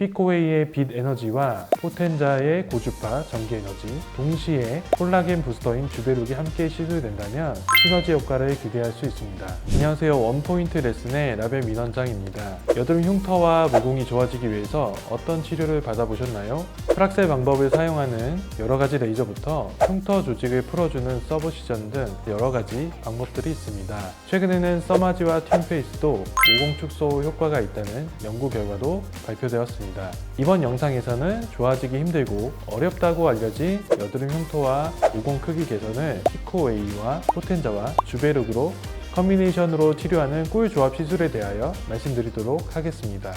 피코웨이의 빛 에너지와 포텐자의 고주파 전기 에너지, 동시에 콜라겐 부스터인 주베룩이 함께 시술된다면 시너지 효과를 기대할 수 있습니다. 안녕하세요. 원포인트 레슨의 라벨 민원장입니다. 여드름 흉터와 모공이 좋아지기 위해서 어떤 치료를 받아보셨나요? 프락셀 방법을 사용하는 여러 가지 레이저부터 흉터 조직을 풀어주는 서브시전 등 여러 가지 방법들이 있습니다. 최근에는 써마지와 틴페이스도 모공 축소 효과가 있다는 연구 결과도 발표되었습니다. 이번 영상에서는 좋아지기 힘들고 어렵다고 알려진 여드름 흉터와 모공 크기 개선을 피코웨이와 포텐자와 주베룩으로 컨비네이션으로 치료하는 꿀 조합 시술에 대하여 말씀드리도록 하겠습니다.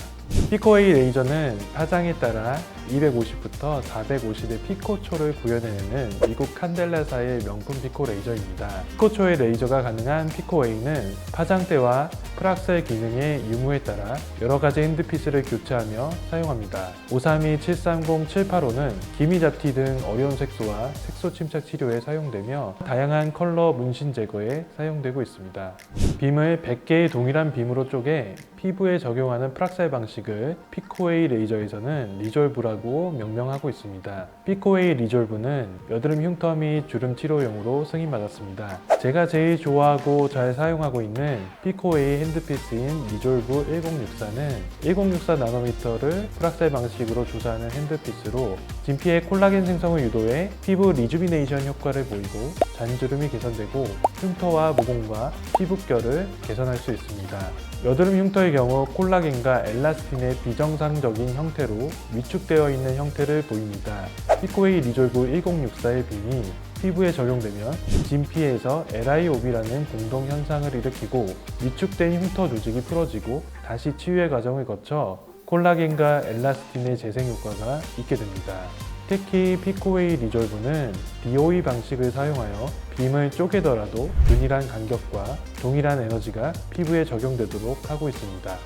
피코웨이 레이저는 파장에 따라 250부터 450의 피코초를 구현해내는 미국 칸델라사의 명품 피코 레이저입니다. 피코초의 레이저가 가능한 피코웨이는 파장대와 프락셀 기능의 유무에 따라 여러 가지 핸드피스를 교체하며 사용합니다. 532, 730, 785는 기미 잡티 등 어려운 색소와 색소 침착 치료에 사용되며 다양한 컬러 문신 제거에 사용되고 있습니다. 빔을 100개의 동일한 빔으로 쪼개 피부에 적용하는 프락셀 방식을 피코웨이 레이저에서는 리졸브라 고 명명하고 있습니다. 피코웨이 리졸브는 여드름 흉터 및 주름 치료용으로 승인받았습니다. 제가 제일 좋아하고 잘 사용하고 있는 피코웨이 핸드피스인 리졸브 1064는 1064 나노미터를 프락셀 방식으로 조사하는 핸드피스로 진피의 콜라겐 생성을 유도해 피부 리주비네이션 효과를 보이고 잔주름이 개선되고 흉터와 모공과 피부결을 개선할 수 있습니다. 여드름 흉터의 경우 콜라겐과 엘라스틴의 비정상적인 형태로 위축되어 있는 형태를 보입니다. 피코웨이 리졸브 1064의 빔이 피부에 적용되면 진피에서 LIOB라는 공동 현상을 일으키고 위축된 흉터 조직이 풀어지고 다시 치유의 과정을 거쳐 콜라겐과 엘라스틴의 재생 효과가 있게 됩니다. 특히 피코웨이 리졸브는 DOE 방식을 사용하여 빔을 쪼개더라도 균일한 간격과 동일한 에너지가 피부에 적용되도록 하고 있습니다.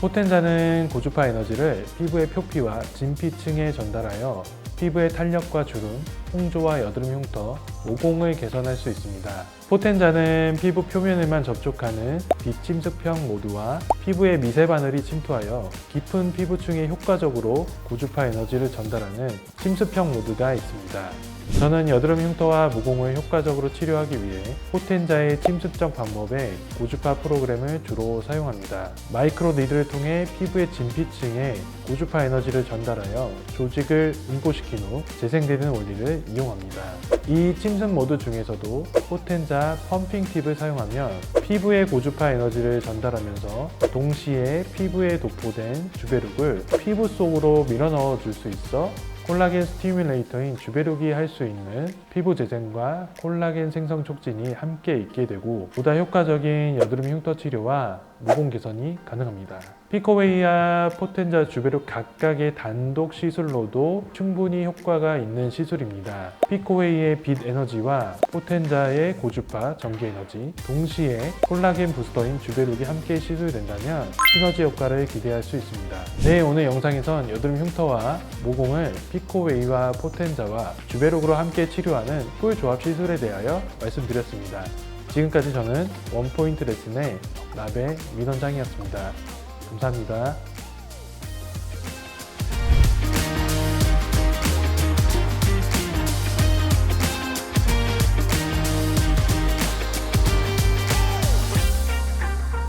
포텐자는 고주파 에너지를 피부의 표피와 진피층에 전달하여 피부의 탄력과 주름, 홍조와 여드름 흉터, 모공을 개선할 수 있습니다. 포텐자는 피부 표면에만 접촉하는 비침습형 모드와 피부의 미세 바늘이 침투하여 깊은 피부층에 효과적으로 고주파 에너지를 전달하는 침습형 모드가 있습니다. 저는 여드름 흉터와 모공을 효과적으로 치료하기 위해 포텐자의 침습적 방법의 고주파 프로그램을 주로 사용합니다. 마이크로 니드를 통해 피부의 진피층에 고주파 에너지를 전달하여 조직을 응고시킨 후 재생되는 원리를 이용합니다. 이 침습 모드 중에서도 포텐자 펌핑 팁을 사용하면 피부에 고주파 에너지를 전달하면서 동시에 피부에 도포된 주베룩을 피부 속으로 밀어 넣어 줄 수 있어 콜라겐 스티뮬레이터인 주베룩이 할 수 있는 피부 재생과 콜라겐 생성 촉진이 함께 있게 되고 보다 효과적인 여드름 흉터 치료와 모공 개선이 가능합니다. 피코웨이와 포텐자 주베룩 각각의 단독 시술로도 충분히 효과가 있는 시술입니다. 피코웨이의 빛 에너지와 포텐자의 고주파 전기 에너지, 동시에 콜라겐 부스터인 주베룩이 함께 시술된다면 시너지 효과를 기대할 수 있습니다. 네, 오늘 영상에선 여드름 흉터와 모공을 피코웨이와 포텐자와 주베룩으로 함께 치료하는 꿀 조합 시술에 대하여 말씀드렸습니다. 지금까지 저는 원포인트 레슨의 라베 민원장이었습니다. 감사합니다.